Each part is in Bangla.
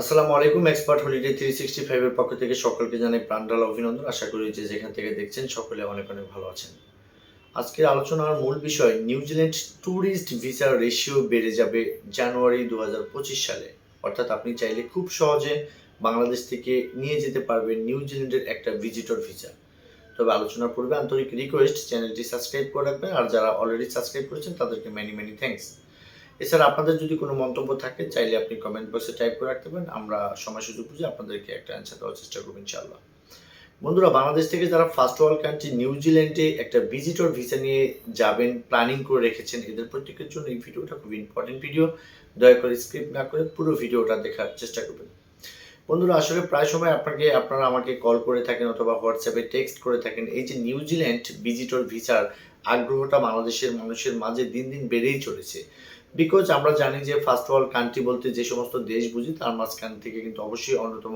আসসালামু আলাইকুম এক্সপার্ট হলিডে থ্রি সিক্সটি ফাইভের পক্ষ থেকে সকলকে জানাই প্রাণডাল অভিনন্দন। আশা করি যে যেখান থেকে দেখছেন সকলে অনেক অনেক ভালো আছেন। আজকের আলোচনার মূল বিষয় নিউজিল্যান্ড ট্যুরিস্ট ভিসার রেশিও বেড়ে যাবে জানুয়ারি দু হাজার পঁচিশ সালে। অর্থাৎ আপনি চাইলে খুব সহজে বাংলাদেশ থেকে নিয়ে যেতে পারবেন নিউজিল্যান্ডের একটা ভিজিটর ভিসা তবে আলোচনার পূর্বে আন্তরিক রিকোয়েস্ট চ্যানেলটি সাবস্ক্রাইব করে রাখবেন। আর যারা অলরেডি সাবস্ক্রাইব করেছেন, তাদেরকে মেনি মেনি থ্যাঙ্কস এছাড়া আপনাদের যদি কোনো মন্তব্য থাকে, চাইলে আপনি কমেন্ট বক্সে টাইপ করে রাখতে পারেন। আমরা সময় সুযোগ বুঝে আপনাদেরকে একটা অ্যান্সার দেওয়ার চেষ্টা করব ইনশাআল্লাহ। বন্ধুরা, বাংলাদেশ থেকে যারা ফার্স্ট ওয়ার্ল্ড কান্ট্রি নিউজিল্যান্ডে একটা ভিজিটর ভিসা নিয়ে যাবেন প্ল্যানিং করে রেখেছেন, এদের প্রত্যেকের জন্য এই ভিডিওটা খুব ইম্পর্টেন্ট ভিডিও দয়া করে স্ক্রিপ্ট না করে পুরো ভিডিওটা দেখার চেষ্টা করবেন। বন্ধুরা, আসলে প্রায় সময় আপনাকে, আপনারা আমাকে কল করে থাকেন অথবা হোয়াটসঅ্যাপে টেক্সট করে থাকেন। এই যে নিউজিল্যান্ড ভিজিটর ভিসার আগ্রহটা বাংলাদেশের মানুষের মাঝে দিন দিন বেড়েই চলেছে। বিকজ আমরা জানি যে ফার্স্ট ওয়ার্ল্ড কান্ট্রি বলতে যে সমস্ত দেশ বুঝি, তার মাঝখান থেকে কিন্তু অবশ্যই অন্যতম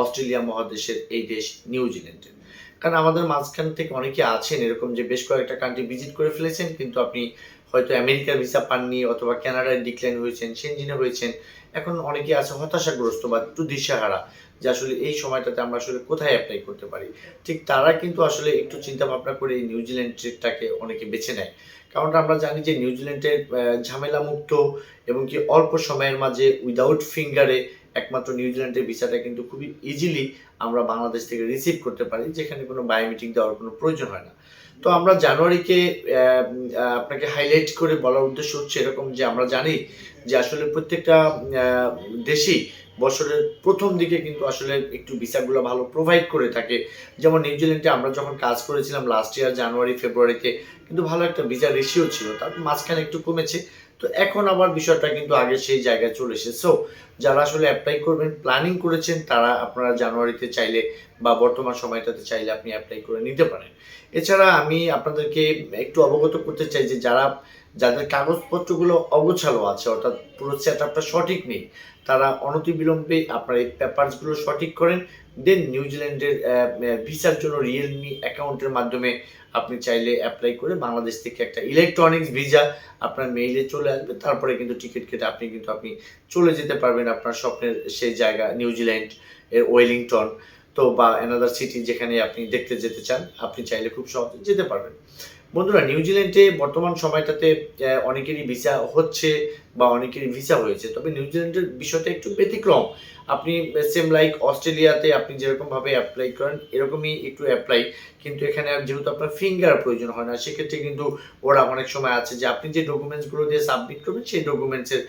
অস্ট্রেলিয়া মহাদেশের এই দেশ নিউজিল্যান্ডের কারণ আমাদের মাঝখান থেকে অনেকে আছেন এরকম যে বেশ কয়েকটা কান্ট্রি ভিজিট করে ফেলেছেন, কিন্তু আপনি হয়তো আমেরিকার ভিসা পাননি অথবা কানাডায় ডিক্লাইন হয়েছেন সেনজিনে হয়েছেন এখন অনেকে আছে হতাশাগ্রস্ত বা একটু দিশাহারা যে আসলে এই সময়টাতে আমরা আসলে কোথায় অ্যাপ্লাই করতে পারি। ঠিক তারা কিন্তু আসলে একটু চিন্তা ভাবনা করে এই নিউজিল্যান্ডটাকে অনেকে বেছে নেয়। কারণ আমরা জানি যে নিউজিল্যান্ডের ঝামেলা মুক্ত এবং কি অল্প সময়ের মাঝে উইদাউট ফিঙ্গারে একমাত্র নিউজিল্যান্ডের ভিসাটা কিন্তু খুবই ইজিলি আমরা বাংলাদেশ থেকে রিসিভ করতে পারি, যেখানে কোনো বায়োমেট্রিক দেওয়ার কোনো প্রয়োজন হয় না। তো আমরা জানুয়ারিকে আপনাকে হাইলাইট করে বলার উদ্দেশ্য হচ্ছে এরকম যে আমরা জানি যে আসলে প্রত্যেকটা দেশই বছরের প্রথম দিকে কিন্তু আসলে একটু ভিসাগুলো ভালো প্রোভাইড করে থাকে। যেমন নিউজিল্যান্ডে আমরা যখন কাজ করেছিলাম লাস্ট ইয়ার জানুয়ারি ফেব্রুয়ারিতে কিন্তু ভালো একটা ভিসা রেশিও ছিল তারপর মাঝখানে একটু কমেছে। তো এখন আমার বিষয়টা কিন্তু আগে সেই জায়গায় চলে এসেছে। সো যারা আসলে অ্যাপ্লাই করবেন প্ল্যানিং করেছেন, তারা আপনারা জানুয়ারিতে চাইলে বা বর্তমান সময়টাতে চাইলে আপনি অ্যাপ্লাই করে নিতে পারেন। এছাড়া আমি আপনাদেরকে একটু অবগত করতে চাই যে যারা যাদের কাগজপত্রগুলো অগোছালো আছে, অর্থাৎ পুরো সেট আপটা সঠিক নেই, তারা অনতিবিলম্বে আপনার এই পেপারসগুলো সঠিক করেন দেন নিউজিল্যান্ডের ভিসার জন্য রিয়েলমি অ্যাকাউন্টের মাধ্যমে আপনি চাইলে অ্যাপ্লাই করে বাংলাদেশ থেকে একটা ইলেকট্রনিক্স ভিসা আপনার মেইলে চলে আসবে, তারপরে কিন্তু টিকিট কেটে আপনি কিন্তু আপনি চলে যেতে পারবেন আপনার স্বপ্নের সেই জায়গা নিউজিল্যান্ড এর ওয়েলিংটন তো বা অ্যানাদার সিটি যেখানে আপনি দেখতে যেতে চান, আপনি চাইলে খুব সহজে যেতে পারবেন। বন্ধুরা নিউজিল্যান্ডে বর্তমান সময়টাতে অনেকেরই ভিসা হচ্ছে বা অনেকেরই ভিসা হয়েছে তবে নিউজিল্যান্ডের বিষয়টা একটু ব্যতিক্রম। আপনি সেম লাইক অস্ট্রেলিয়াতে আপনি যেরকমভাবে অ্যাপ্লাই করেন, এরকমই একটু অ্যাপ্লাই কিন্তু এখানে যেহেতু আপনার ফিঙ্গার প্রয়োজন হয় না, সেক্ষেত্রে কিন্তু ওরা অনেক সময় আছে যে আপনি যে ডকুমেন্টসগুলো দিয়ে সাবমিট করবেন, সেই ডকুমেন্টসের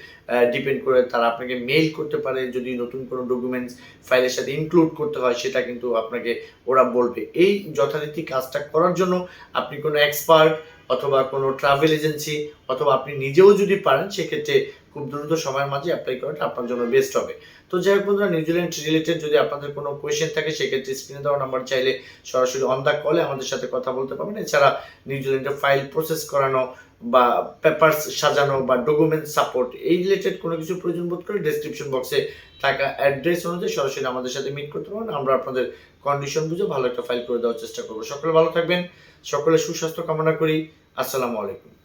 ডিপেন্ড করে তারা আপনাকে মেইল করতে পারে। যদি নতুন কোনো ডকুমেন্টস ফাইলের সাথে ইনক্লুড করতে হয়, সেটা কিন্তু আপনাকে ওরা বলবে। এই যথারীতি কাজটা করার জন্য আপনি কোনো এক্সপার্ট অথবা কোনো ট্রাভেল এজেন্সি অথবা আপনি নিজেও যদি পারেন, সেক্ষেত্রে খুব দ্রুত সময়ের মাঝে অ্যাপ্লাই করাটা আপনার জন্য বেস্ট হবে। তো যাই হোক বন্ধুরা নিউজিল্যান্ড রিলেটেড যদি আপনাদের কোনো কোয়েশ্চেন থাকে, সেক্ষেত্রে স্ক্রিনে দেওয়া নাম্বার চাইলে সরাসরি অন দ্য কলে আমাদের সাথে কথা বলতে পারবেন। এছাড়া নিউজিল্যান্ডের ফাইল প্রসেস করানো বা পেপারস সাজানো বা ডকুমেন্ট সাপোর্ট এই রিলেটেড কোনো কিছু প্রয়োজন বোধ করে ডেসক্রিপশন বক্সে থাকা অ্যাড্রেস অনুযায়ী সরাসরি আমাদের সাথে মিট করতে পারেন আমরা আপনাদের কন্ডিশন বুঝে ভালো একটা ফাইল করে দেওয়ার চেষ্টা করব। সকলে ভালো থাকবেন, সকলে সুস্বাস্থ্য কামনা করি। আসসালামু আলাইকুম।